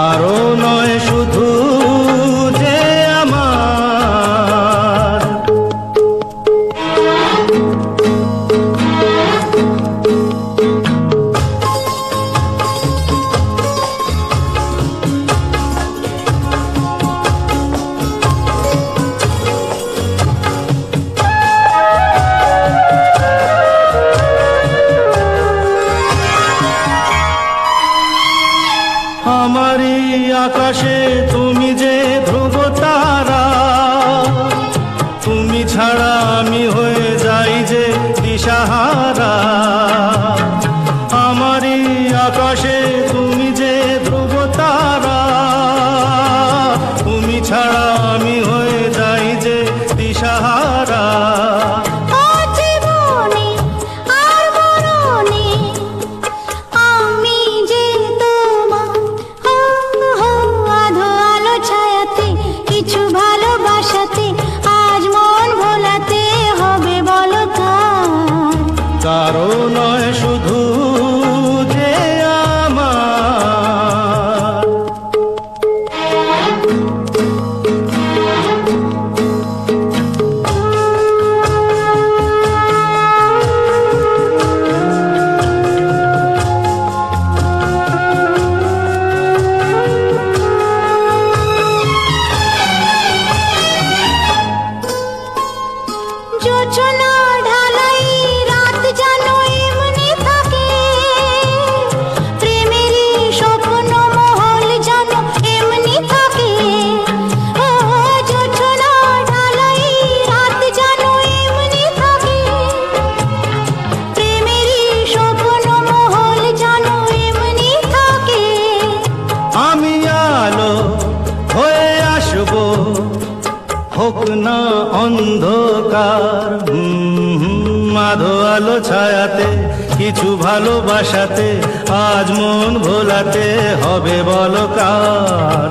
কারও নয় শুধু আকাশে তুমি যে ধ্রুব তারা, তুমি ছাড়া আমি হয়ে যাই যে দিশাহারা। আমারই আকাশে তুমি যে ধ্রুব তারা, তুমি ছাড়া আমি হয়ে যাই যে দিশাহারা। হোক না অন্ধকার হুম, আলো ছায়াতে কিছু ভালোবাসাতে আজ মন ভোলাতে হবে বলো কার